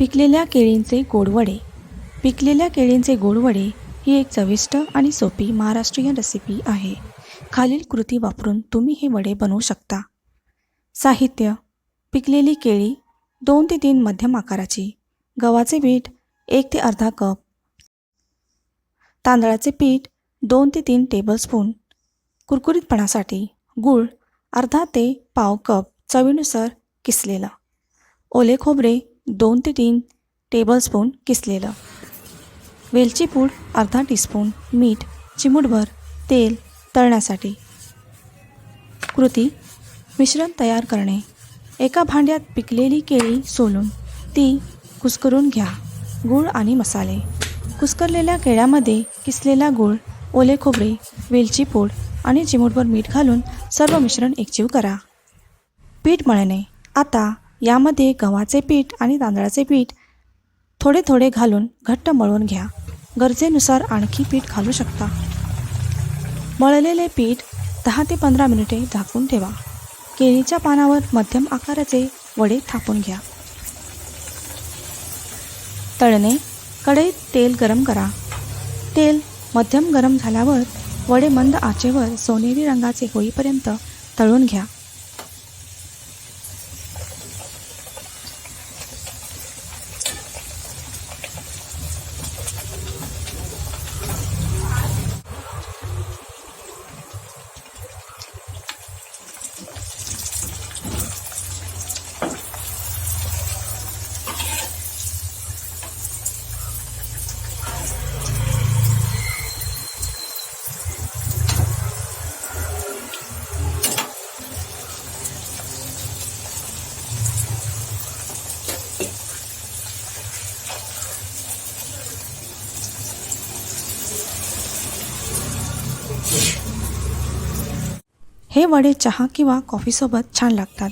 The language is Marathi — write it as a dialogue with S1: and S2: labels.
S1: पिकलेल्या केळींचे गोडवडे. पिकलेल्या केळींचे गोडवडे ही एक चविष्ट आणि सोपी महाराष्ट्रीयन रेसिपी आहे. खालील कृती वापरून तुम्ही हे वडे बनवू शकता. साहित्य. पिकलेली केळी दोन ते तीन मध्यम आकाराची. गव्हाचे पीठ एक ते अर्धा कप. तांदळाचे पीठ दोन ते तीन टेबलस्पून कुरकुरीतपणासाठी गूळ अर्धा ते पाव कप चवीनुसार किसलेलं. ओले खोबरे दोन ते तीन टेबलस्पून किसलेलं. वेलची पूड अर्धा टीस्पून मीठ चिमूटभर तेल तळण्यासाठी. कृती मिश्रण तयार करणे. एका भांड्यात पिकलेली केळी सोलून ती कुस्करून घ्या. गूळ आणि मसाले. कुस्करलेल्या केळ्यामध्ये किसलेला गूळ ओले खोबरे वेलची पूड आणि चिमूटभर मीठ घालून सर्व मिश्रण एकजीव करा. पीठ मळणे. आता यामध्ये गव्हाचे पीठ आणि तांदळाचे पीठ थोडे थोडे घालून घट्ट मळून घ्या. गरजेनुसार आणखी पीठ घालू शकता. मळलेले पीठ दहा ते पंधरा मिनिटे झाकून ठेवा. केळीच्या पानावर मध्यम आकाराचे वडे थापून घ्या. तळणे कढईत तेल गरम करा. तेल मध्यम गरम झाल्यावर वडे मंद आचेवर सोनेरी रंगाचे होईपर्यंत तळून घ्या. हे वडे चहा किंवा कॉफीसोबत छान लागतात.